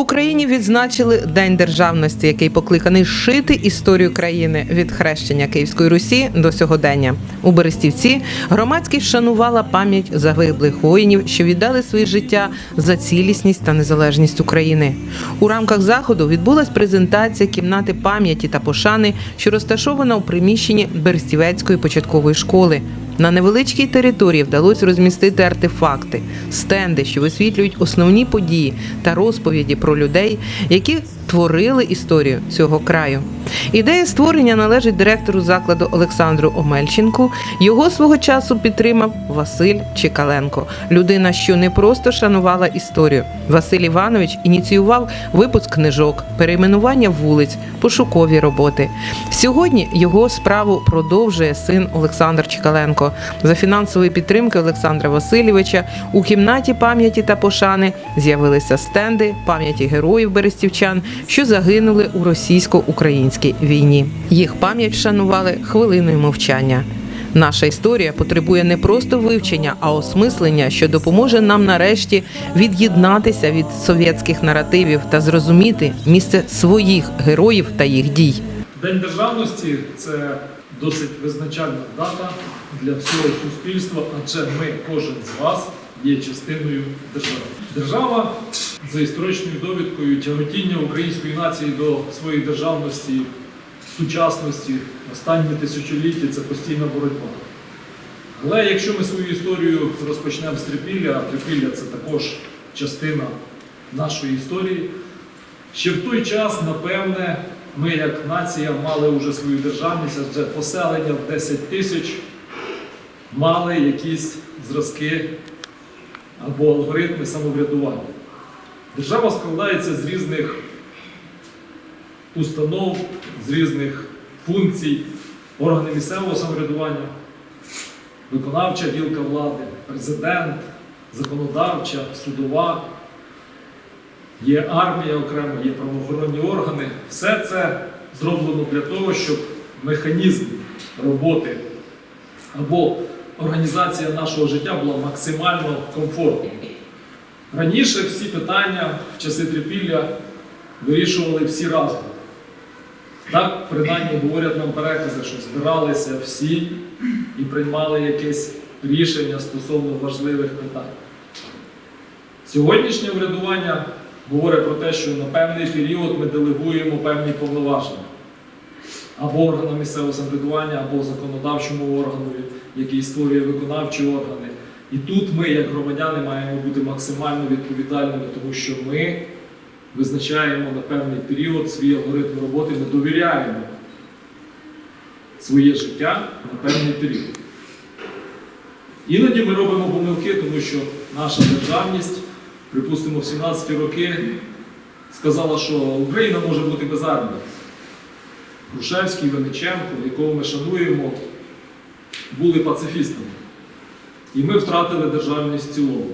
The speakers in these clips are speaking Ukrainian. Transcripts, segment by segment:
Україні відзначили День державності, який покликаний шити історію країни від хрещення Київської Русі до сьогодення. У Берестівці громадськість вшанувала пам'ять загиблих воїнів, що віддали своє життя за цілісність та незалежність України. У рамках заходу відбулась презентація кімнати пам'яті та пошани, що розташована у приміщенні Берестівецької початкової школи. На невеличкій території вдалося розмістити артефакти, стенди, що висвітлюють основні події та розповіді про людей, які творили історію цього краю. Ідея створення належить директору закладу Олександру Омельченку. Його свого часу підтримав Василь Чекаленко, людина, що не просто шанувала історію. Василь Іванович ініціював випуск книжок, перейменування вулиць, пошукові роботи. Сьогодні його справу продовжує син Олександр Чекаленко. За фінансової підтримки Олександра Васильовича у кімнаті пам'яті та пошани з'явилися стенди пам'яті героїв берестівчан, що загинули у російсько-українській війні. Їх пам'ять вшанували хвилиною мовчання. Наша історія потребує не просто вивчення, а осмислення, що допоможе нам нарешті від'єднатися від совєтських наративів та зрозуміти місце своїх героїв та їх дій. День державності це досить визначальна дата для всього суспільства, адже ми, кожен з вас, є частиною держави. Держава за історичною довідкою тяготіння української нації до своєї державності, сучасності, останні тисячоліття це постійна боротьба. Але якщо ми свою історію розпочнемо з трипілля, а трипілля це також частина нашої історії, Ще в той час, напевне, ми як нація мали вже свою державність, адже поселення в 10 тисяч мали якісь зразки або алгоритми самоврядування. Держава складається з різних установ, з різних функцій, органи місцевого самоврядування, виконавча гілка влади, президент, законодавча, судова. Є армія окремо, є правоохоронні органи. Все це зроблено для того, щоб механізм роботи або організація нашого життя була максимально комфортною. Раніше всі питання в часи трипілля вирішували всі разом. Так, принаймні говорять нам перекази, що збиралися всі і приймали якесь рішення стосовно важливих питань. Сьогоднішнє врядування говорить про те, що на певний період ми делегуємо певні повноваження або органам місцевого самоврядування, або законодавчому органу, який створює виконавчі органи. І тут ми, як громадяни, маємо бути максимально відповідальними, тому що ми визначаємо на певний період свій алгоритм роботи, ми довіряємо своє життя на певний період. Іноді ми робимо помилки, тому що наша державність, припустимо, в 17 роки сказала, що Україна може бути без армії. Грушевський, Вениченко, якого ми шануємо, були пацифістами. І ми втратили державність цілому.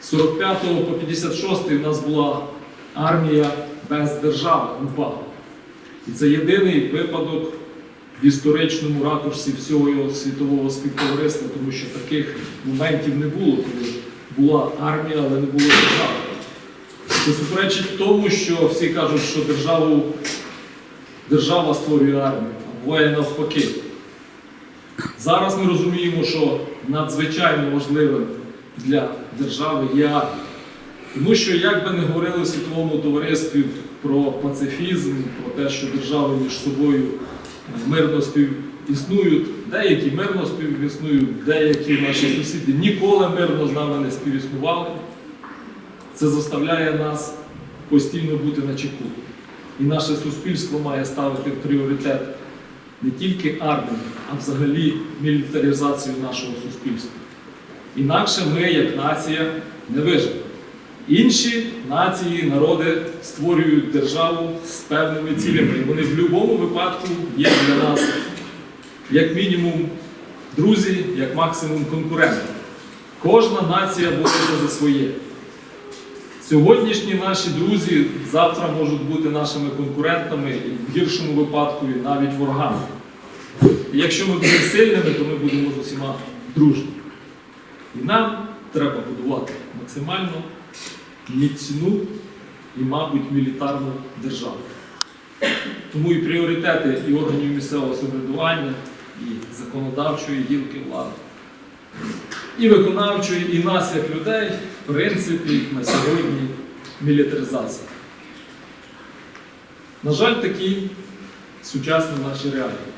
З 45 по 56 у нас була армія без держави, УПА. І це єдиний випадок в історичному ракурсі всього світового співтовариства, тому що таких моментів не було, коли була армія, але не було держави. Це суперечить тому, що всі кажуть, що державу, держава створює армію, а буває навпаки. Зараз ми розуміємо, що надзвичайно важливим для держави є армія. Тому що, як би не говорили в світовому товаристві про пацифізм, про те, що держави між собою мирно співіснують, деякі мирно співіснують, деякі наші сусіди ніколи мирно з нами не співіснували, це заставляє нас постійно бути на чеку. І наше суспільство має ставити в пріоритет не тільки армію, а взагалі мілітаризацію нашого суспільства. Інакше ми, як нація, не виживемо. Інші нації, народи створюють державу з певними цілями. Вони в будь-якому випадку є для нас як мінімум друзі, як максимум конкуренти. Кожна нація бореться за своє. Сьогоднішні наші друзі завтра можуть бути нашими конкурентами і в гіршому випадку і навіть ворогами. І якщо ми будемо сильними, то ми будемо з усіма дружні. І нам треба будувати максимально міцну і, мабуть, мілітарну державу. Тому і пріоритети і органів місцевого самоврядування, і законодавчої гілки влади, і виконавчої, і нас як людей, в принципі, на сьогодні мілітаризація. На жаль, такі сучасні наші реалії.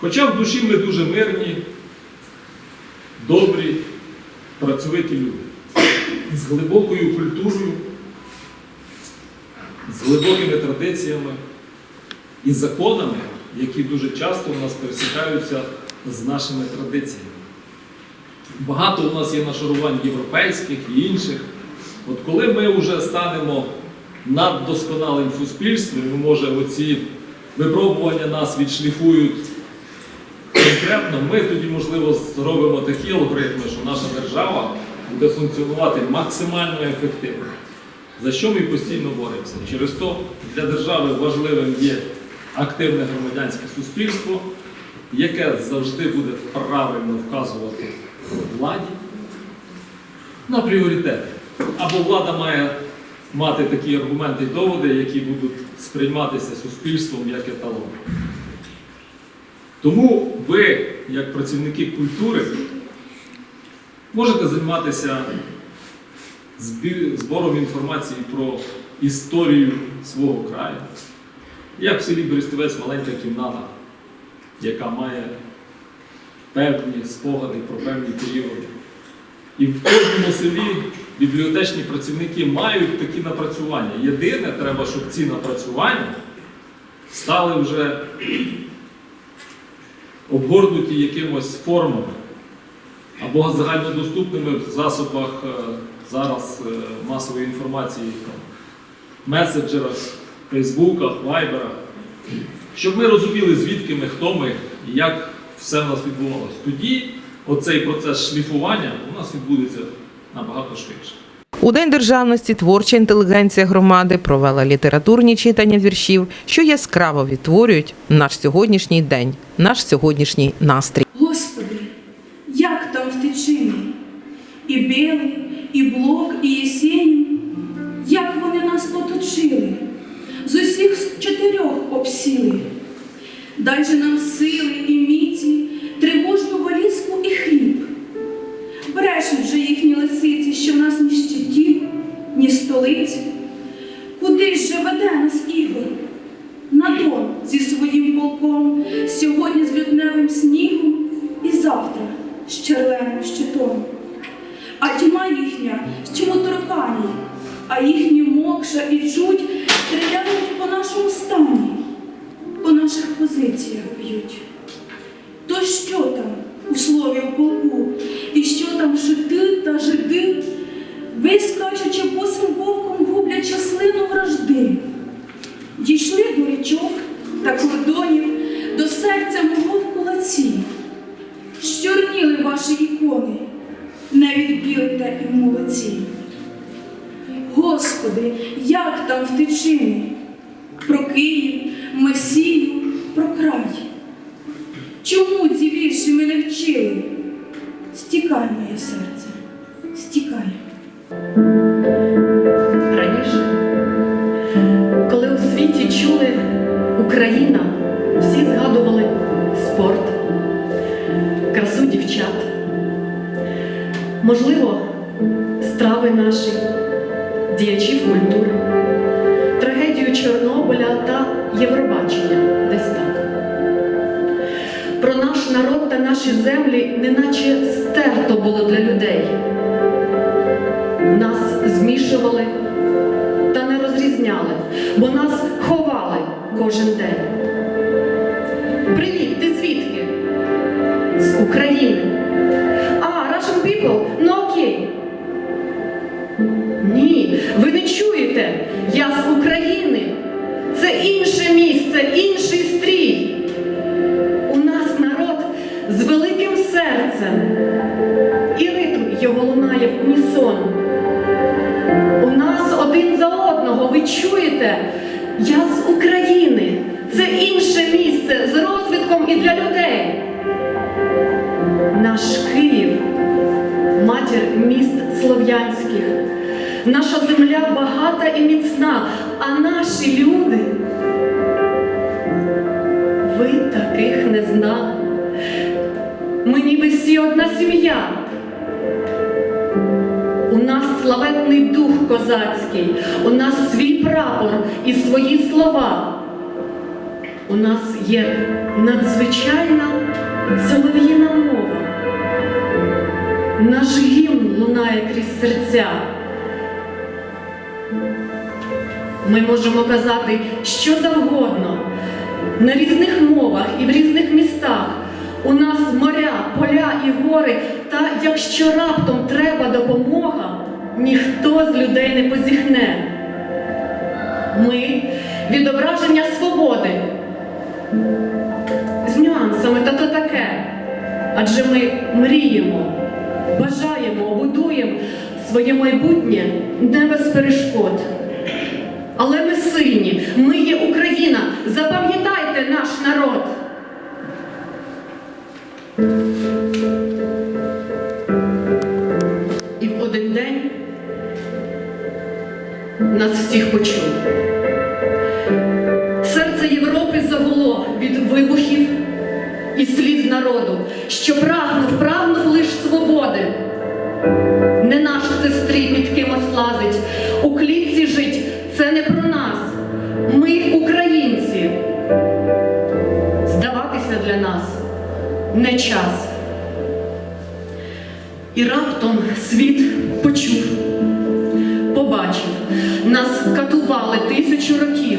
Хоча в душі ми дуже мирні, добрі, працьовиті люди з глибокою культурою, з глибокими традиціями і законами, які дуже часто у нас пересікаються з нашими традиціями. Багато у нас є нашарувань європейських і інших. От коли ми вже станемо наддосконалим суспільством, і, може оці випробування нас відшліфують конкретно, ми тоді, можливо, зробимо такі алгоритми, що наша держава буде функціонувати максимально ефективно. За що ми постійно боремося? Через то для держави важливим є активне громадянське суспільство, яке завжди буде правильно вказувати владі на пріоритети. Або влада має мати такі аргументи і доводи, які будуть сприйматися суспільством як еталон. Тому ви, як працівники культури, можете займатися збором інформації про історію свого краю. Як в селі Берестівець маленька кімната, яка має певні спогади про певні періоди. І в кожному селі бібліотечні працівники мають такі напрацювання. Єдине, треба, щоб ці напрацювання стали вже обгорнуті якимось формами або загальнодоступними в засобах е, зараз е, масової інформації, там, меседжерах, фейсбуках, вайберах, щоб ми розуміли, звідки ми, хто ми і як все в нас відбувалося. Тоді оцей процес шліфування у нас відбудеться набагато швидше. У День державності творча інтелігенція громади провела літературні читання віршів, що яскраво відтворюють наш сьогоднішній день, наш сьогоднішній настрій. Господи, як там в тичині? І Білий, і Блок, і Єсенін, як вони нас оточили, з усіх чотирьох обсіли. Дай же нам сили і міці, тривожну валізку і хліб. Брешуть же їхні лисиці, що в нас ні щитів, ні столиць. Куди ж же веде нас Ігор? На Дон зі своїм полком, сьогодні з лютневим снігом і завтра з червоним слові в полку, і що там жити та жити? Вискачучи вчили? Стікай, моє серце, стікай. Раніше, коли у світі чули Україна, всі згадували спорт, красу дівчат, можливо, страви наші, діячів культури, трагедію Чорнобиля та Євробачення наші землі неначе стерто було для людей. Нас змішували та не розрізняли, бо нас ховали кожен день. Привіт, ти звідки? З України. А, Russian people, ну окей. Ні, Ви не чуєте? Я з України. Це інше місце, інший чуєте? Я з України. Це інше місце з розвитком і для людей. Наш Київ, матір міст слов'янських. Наша земля багата і міцна, а наші люди. Ви таких не знали. Ми ніби всі одна сім'я. Славетний дух козацький, у нас свій прапор і свої слова. У нас є надзвичайна солов'їна мова. Наш гімн лунає крізь серця. Ми можемо казати що завгодно на різних мовах і в різних містах. У нас моря, поля і гори, та якщо раптом треба допомога, ніхто з людей не позіхне. Ми відображення свободи. З нюансами та то таке. Адже ми мріємо, бажаємо, будуємо своє майбутнє не без перешкод. Але ми сильні, ми є Україна. Запам'ятайте наш народ. І в один день нас всіх почув. Серце Європи загуло від вибухів і сліз народу, що прагнув, прагнув лиш свободи. Не наш це стрій під кимось лазить, у клітці жить це не про нас. Ми українці. Здаватися для нас не час. І раптом світ почув, побачив, нас катували тисячу років.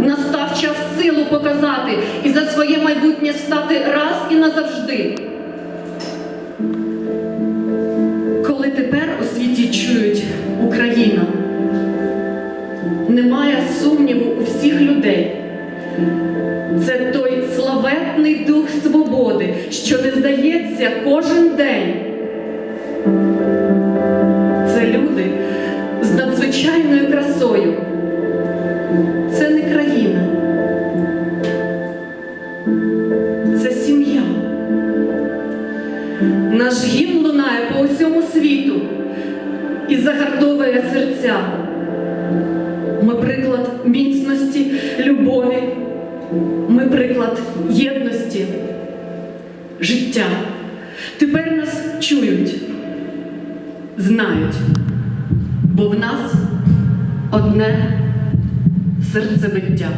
Настав час силу показати і за своє майбутнє стати раз і назавжди. Коли тепер у світі чують Україна, немає сумніву у всіх людей. Це той славетний дух свободи, що не здається кожен день. Загартовує серця. Ми приклад міцності, любові, ми приклад єдності, життя. Тепер нас чують, знають, бо в нас одне серцебиття.